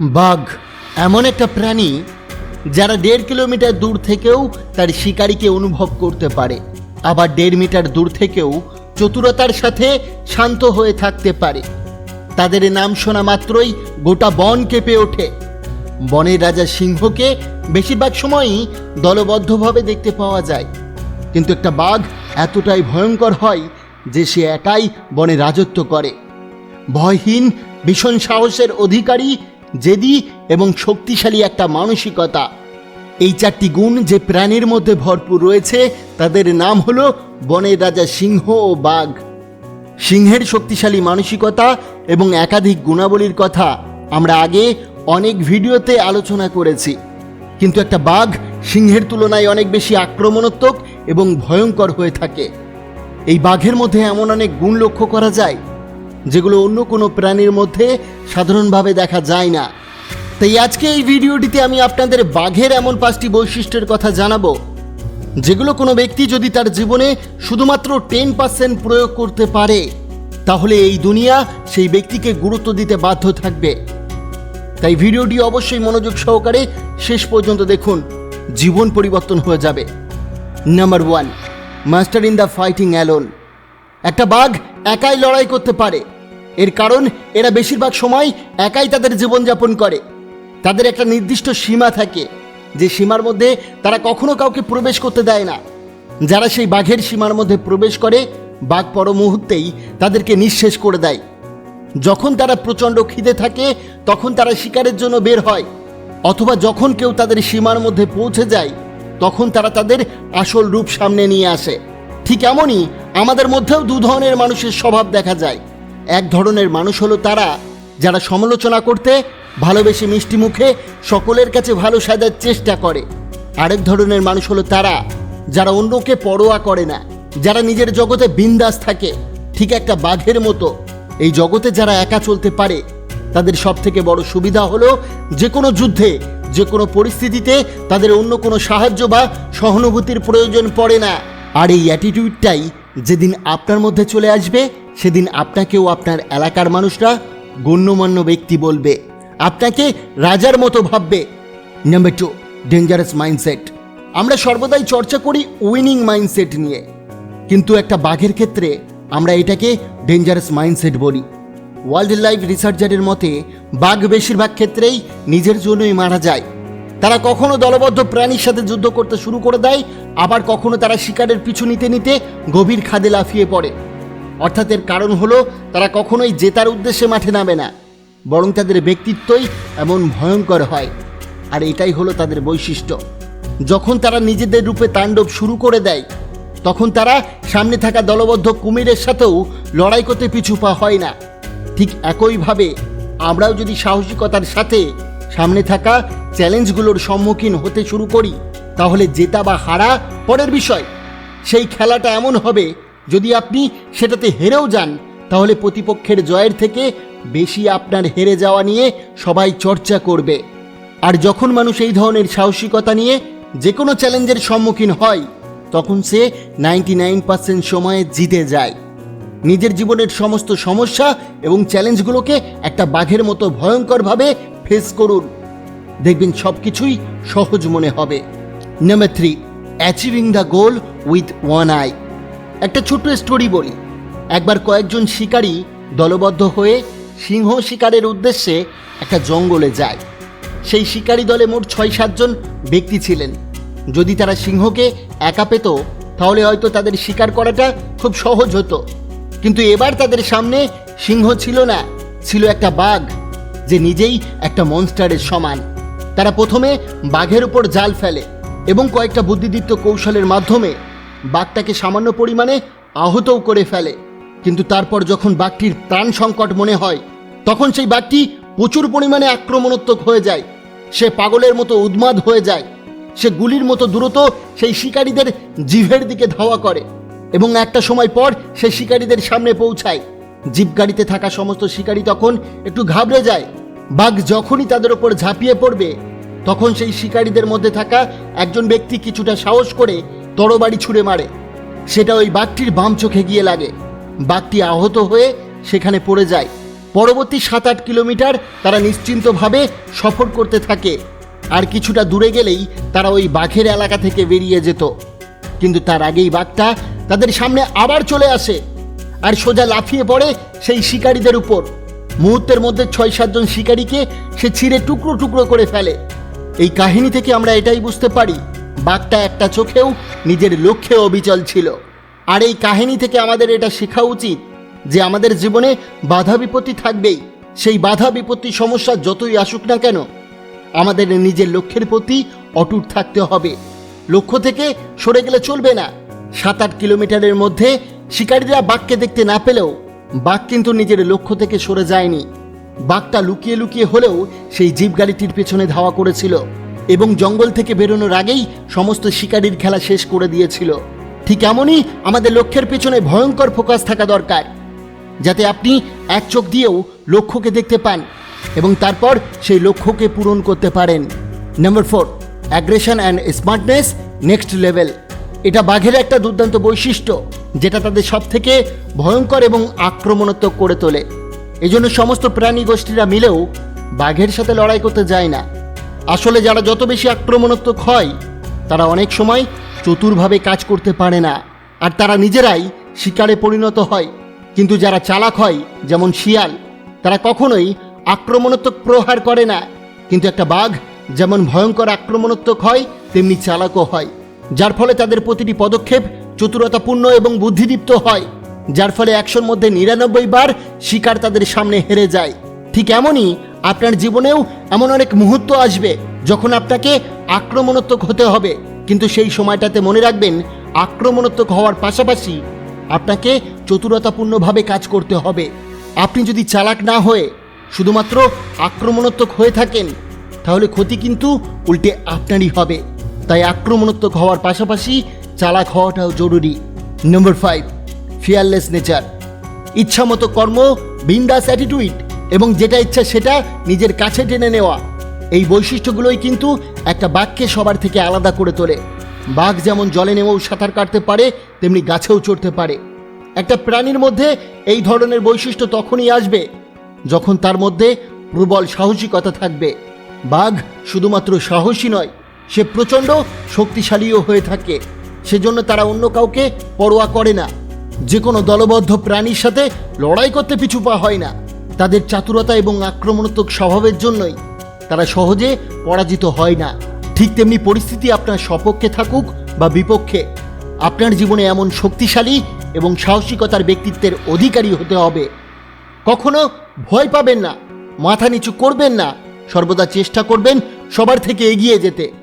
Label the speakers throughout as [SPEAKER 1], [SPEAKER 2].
[SPEAKER 1] বাঘ, এমন একটা প্রাণী যারা দেড় কিলোমিটার দূর থেকেও তার শিকারীকে অনুভব করতে পারে। আবার দেড় মিটার দূর থেকেও চতুরতার সাথে শান্ত হয়ে থাকতে পারে। তাদের নাম শোনা মাত্রই গোটা বন কেঁপে ওঠে। বনের রাজা সিংহকে বেশিরভাগ সময়ই দলবদ্ধভাবে দেখতে পাওয়া যায়। কিন্তু একটা বাঘ এতটাই ভয়ঙ্কর হয় যে সে একাই বনে রাজত্ব করে। ভয়হীন, ভীষণ সাহসের অধিকারী জেদি এবং শক্তিশালী একটা মানসিকতা। এই চারটি গুণ যে প্রাণীর মধ্যে ভরপুর রয়েছে, তাদের নাম হলো বনের রাজা সিংহ ও বাঘ। সিংহের শক্তিশালী মানসিকতা এবং একাধিক গুণাবলীর কথা আমরা আগে অনেক ভিডিওতে আলোচনা করেছি। কিন্তু একটা বাঘ সিংহের তুলনায় অনেক বেশি আক্রমণাত্মক এবং ভয়ঙ্কর হয়ে থাকে। এই বাঘের মধ্যে এমন অনেক গুণ লক্ষ্য করা যায় যেগুলো অন্য কোনো প্রাণীর মধ্যে সাধারণভাবে দেখা যায় না। তাই আজকে এই ভিডিওটিতে আমি আপনাদের বাঘের এমন পাঁচটি বৈশিষ্ট্যের কথা জানাব, যেগুলো কোনো ব্যক্তি যদি তার জীবনে শুধুমাত্র টেন পার্সেন্ট প্রয়োগ করতে পারে, তাহলে এই দুনিয়া সেই ব্যক্তিকে গুরুত্ব দিতে বাধ্য থাকবে। তাই ভিডিওটি অবশ্যই মনোযোগ সহকারে শেষ পর্যন্ত দেখুন, জীবন পরিবর্তন হয়ে যাবে। Number one, master in the fighting alone. একটা বাঘ একাই লড়াই করতে পারে এর কারণ, এরা বেশিরভাগ সময় একাই তাদের জীবনযাপন করে। তাদের একটা নির্দিষ্ট সীমা থাকে, যে সীমার মধ্যে তারা কখনো কাউকে প্রবেশ করতে দেয় না। যারা সেই বাঘের সীমার মধ্যে প্রবেশ করে, বাঘ পর মুহূর্তেই তাদেরকে নিঃশেষ করে দেয়। যখন তারা প্রচণ্ড খিদে থাকে, তখন তারা শিকারের জন্য বের হয়, অথবা যখন কেউ তাদের সীমার মধ্যে পৌঁছে যায়, তখন তারা তাদের আসল রূপ সামনে নিয়ে আসে। ঠিক এমনই আমাদের মধ্যেও দু ধরনের মানুষের স্বভাব দেখা যায়। এক ধরনের মানুষ হলো তারা, যারা সমালোচনা করতে, ভালোবেসে মিষ্টি মুখে সকলের কাছে ভালো সাজার চেষ্টা করে। আরেক ধরনের মানুষ হলো তারা, যারা অন্যকে পরোয়া করে না, যারা নিজের জগতে বিন্দাস থাকে, ঠিক একটা বাঘের মতো। এই জগতে যারা একা চলতে পারে, তাদের সব থেকে বড় সুবিধা হলো যে কোনো যুদ্ধে, যে কোনো পরিস্থিতিতে তাদের অন্য কোনো সাহায্য বা সহানুভূতির প্রয়োজন পড়ে না। আর এই অ্যাটিটিউডটাই যেদিন আপনার মধ্যে চলে আসবে, সেদিন আপনাকেও আপনার এলাকার মানুষরা গণ্যমান্য ব্যক্তি বলবে। আপনাকে রাজার মতো ভাববে। নাম্বার টু ডেঞ্জারাস মাইন্ডসেট আমরা সর্বদাই চর্চা করি উইনিং মাইন্ডসেট নিয়ে। কিন্তু একটা বাঘের ক্ষেত্রে আমরা এটাকে ডেঞ্জারাস মাইন্ডসেট বলি। ওয়াইল্ড লাইফ রিসার্চারের মতে, বাঘ বেশিরভাগ ক্ষেত্রেই নিজের জন্যই মারা যায়। তারা কখনো দলবদ্ধ প্রাণীর সাথে যুদ্ধ করতে শুরু করে দেয়, আবার কখনো তারা শিকারের পিছু নিতে নিতে গভীর খাদে লাফিয়ে পড়ে। অর্থাৎ এর কারণ হলো, তারা কখনোই জেতার উদ্দেশ্যে মাঠে নামে না, বরং তাদের ব্যক্তিত্বই এমন ভয়ঙ্কর হয়। আর এটাই হলো তাদের বৈশিষ্ট্য। যখন তারা নিজেদের রূপে তাণ্ডব শুরু করে দেয়, তখন তারা সামনে থাকা দলবদ্ধ কুমিরের সাথেও লড়াই করতে পিছু পা হয় না। ঠিক একইভাবে আমরাও যদি সাহসিকতার সাথে সামনে থাকা চ্যালেঞ্জগুলোর সম্মুখীন হতে শুরু করি। তাহলে জেতা বা হারা পরের বিষয়। সেই খেলাটা এমন হবে, যদি আপনি সেটাতে হেরেও যান, তাহলে প্রতিপক্ষের জয়ের থেকে বেশি আপনার হেরে যাওয়া নিয়ে সবাই চর্চা করবে। আর যখন মানুষ এই ধরনের সাহসিকতা নিয়ে যে কোনো চ্যালেঞ্জের সম্মুখীন হয়, তখন সে নাইনটি নাইন পার্সেন্ট সময়ে জিতে যায়। নিজের জীবনের সমস্ত সমস্যা এবং চ্যালেঞ্জগুলোকে একটা বাঘের মতো ভয়ঙ্করভাবে ফেস করুন। দেখবেন সব কিছুই সহজ মনে হবে। Number three achieving the goal with one eye একটা ছোট্ট স্টোরি বলি। একবার কয়েকজন শিকারী দলবদ্ধ হয়ে সিংহ শিকারের উদ্দেশ্যে একটা জঙ্গলে যায়। সেই শিকারী দলে মোট ছয় সাতজন ব্যক্তি ছিলেন। যদি তারা সিংহকে একা পেত, তাহলে হয়তো তাদের শিকার করাটা খুব সহজ হতো। কিন্তু এবার তাদের সামনে সিংহ ছিল না, ছিল একটা বাঘ। যে নিজেই একটা মনস্টারের সমান। তারা প্রথমে বাঘের উপর জাল ফেলে এবং কয়েকটা বুদ্ধিদীপ্ত কৌশলের মাধ্যমে বাঘটাকে সামান্য পরিমাণে আহতও করে ফেলে। কিন্তু তারপর যখন বাঘটির প্রাণ সংকট মনে হয়, তখন সেই বাঘটি প্রচুর পরিমাণে আক্রমণাত্মক হয়ে যায়। সে পাগলের মতো উদ্মাদ হয়ে যায়। সে গুলির মতো দ্রুত সেই শিকারীদের জিভের দিকে ধাওয়া করে এবং একটা সময় পর সে শিকারীদের সামনে পৌঁছায়। জিপ গাড়িতে থাকা সমস্ত শিকারী তখন একটু ঘাবড়ে যায় বাঘ যখনই তাদের ওপর ঝাঁপিয়ে পড়বে, তখন সেই শিকারীদের মধ্যে থাকা একজন ব্যক্তি কিছুটা সাহস করে তরবারি ছুঁড়ে মারে। সেটা ওই বাঘটির বাম চোখে গিয়ে লাগে। বাঘটি আহত হয়ে সেখানে পড়ে যায়। পরবর্তী সাত আট কিলোমিটার তারা নিশ্চিন্তভাবে সফর করতে থাকে। আর কিছুটা দূরে গেলেই তারা ওই বাঘের এলাকা থেকে বেরিয়ে যেত। কিন্তু তার আগেই বাঘটা তাদের সামনে আবার চলে আসে। আর সোজা লাফিয়ে পড়ে সেই শিকারীদের উপর। মুহূর্তের মধ্যে ছয় সাতজন শিকারীকে সে ছিঁড়ে টুকরো টুকরো করে ফেলে। এই কাহিনী থেকে আমরা এটাই বুঝতে পারি, বাঘটা একটা চোখেও নিজের লক্ষ্যে অবিচল ছিল। আর এই কাহিনী থেকে আমাদের এটা শেখা উচিত যে আমাদের জীবনে বাধা বিপত্তি থাকবেই। সেই বাধা বিপত্তি সমস্যা যতই আসুক না কেন, আমাদের নিজের লক্ষ্যের প্রতি অটুট থাকতে হবে। লক্ষ্য থেকে সরে গেলে চলবে না। সাত, আট কিলোমিটারের মধ্যে শিকারীরা বাঘকে দেখতে না পেলেও বাঘ কিন্তু নিজের লক্ষ্য থেকে সরে যায়নি। বাঘটা লুকিয়ে লুকিয়ে হলেও সেই জিপ গাড়িটির পেছনে ধাওয়া করেছিল এবং জঙ্গল থেকে বেরোনোর আগেই সমস্ত শিকারীর খেলা শেষ করে দিয়েছিল। ঠিক এমনই আমাদের লক্ষ্যের পেছনে ভয়ঙ্কর ফোকাস থাকা দরকার, যাতে আপনি এক চোখ দিয়েও লক্ষ্যকে দেখতে পান এবং তারপর সেই লক্ষ্যকে পূরণ করতে পারেন। Number four aggression and smartness next level এটা বাঘের একটা দুর্দান্ত বৈশিষ্ট্য। যেটা তাদের সব থেকে ভয়ঙ্কর এবং আক্রমণাত্মক করে তোলে। এজন্য সমস্ত প্রাণী গোষ্ঠীরা মিলেও বাঘের সাথে লড়াই করতে যায় না। আসলে যারা যত বেশি আক্রমণাত্মক হয়, তারা অনেক সময় চতুরভাবে কাজ করতে পারে না। আর তারা নিজেরাই শিকারে পরিণত হয়। কিন্তু যারা চালাক হয়, যেমন শিয়াল, তারা কখনোই আক্রমণাত্মক প্রহার করে না। কিন্তু একটা বাঘ যেমন ভয়ঙ্কর আক্রমণাত্মক হয়, তেমনি চালাকও হয়। যার ফলে তাদের প্রতিটি পদক্ষেপ চতুরতাপূর্ণ এবং বুদ্ধিদীপ্ত হয়, যার ফলে একশোর মধ্যে নিরানব্বই বার শিকার তাদের সামনে হেরে যায়। ঠিক এমনই আপনার জীবনেও এমন অনেক মুহূর্ত আসবে যখন আপনাকে আক্রমণাত্মক হতে হবে। কিন্তু সেই সময়টাতে মনে রাখবেন, আক্রমণাত্মক হওয়ার পাশাপাশি আপনাকে চতুরতাপূর্ণভাবে কাজ করতে হবে। আপনি যদি চালাক না হয়ে শুধুমাত্র আক্রমণাত্মক হয়ে থাকেন, তাহলে ক্ষতি কিন্তু উল্টে আপনারই হবে। তাই আক্রমণাত্মক হওয়ার পাশাপাশি চালাক হওয়াটাও জরুরি। নম্বর ফাইভ ফিয়ারলেস নেচার ইচ্ছামতো কর্ম, বিন্দাস অ্যাটিটিউড এবং যেটা ইচ্ছা সেটা নিজের কাছে টেনে নেওয়া। এই বৈশিষ্ট্যগুলোই কিন্তু একটা বাঘকে সবার থেকে আলাদা করে তোলে। বাঘ যেমন জলে নেমেও সাঁতার কাটতে পারে, তেমনি গাছেও চড়তে পারে। একটা প্রাণীর মধ্যে এই ধরনের বৈশিষ্ট্য তখনই আসবে যখন তার মধ্যে প্রবল সাহসিকতা থাকবে। বাঘ শুধুমাত্র সাহসী নয়, সে প্রচণ্ড শক্তিশালীও হয়ে থাকে। সেজন্য তারা অন্য কাউকে পরোয়া করে না। যে কোনো দলবদ্ধ প্রাণীর সাথে লড়াই করতে পিছু পা হয় না। তাদের চাতুরতা এবং আক্রমণাত্মক স্বভাবের জন্যই তারা সহজে পরাজিত হয় না। ঠিক তেমনি পরিস্থিতি আপনার সপক্ষে থাকুক বা বিপক্ষে। আপনার জীবনে এমন শক্তিশালী এবং সাহসিকতার ব্যক্তিত্বের অধিকারী হতে হবে। কখনো ভয় পাবেন না, মাথা নিচু করবেন না। সর্বদা চেষ্টা করবেন সবার থেকে এগিয়ে যেতে।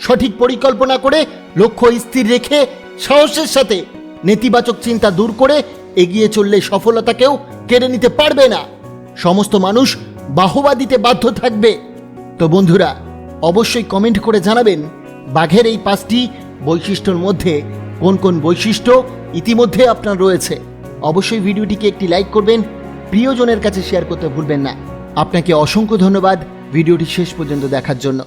[SPEAKER 1] সঠিক পরিকল্পনা করে লক্ষ্য স্থির রেখে সাহসের সাথে নেতিবাচক চিন্তা দূর করে এগিয়ে চললে সফলতাকেও কেড়ে নিতে পারবে না। সমস্ত মানুষ বাহবা দিতে বাধ্য থাকবে। তো বন্ধুরা, অবশ্যই কমেন্ট করে জানাবেন, বাঘের এই পাঁচটি বৈশিষ্ট্যর মধ্যে কোন কোন বৈশিষ্ট্য ইতিমধ্যে আপনার রয়েছে। অবশ্যই ভিডিওটিকে একটি লাইক করবেন, প্রিয়জনের কাছে শেয়ার করতে ভুলবেন না। আপনাকে অসংখ্য ধন্যবাদ ভিডিওটি শেষ পর্যন্ত দেখার জন্য।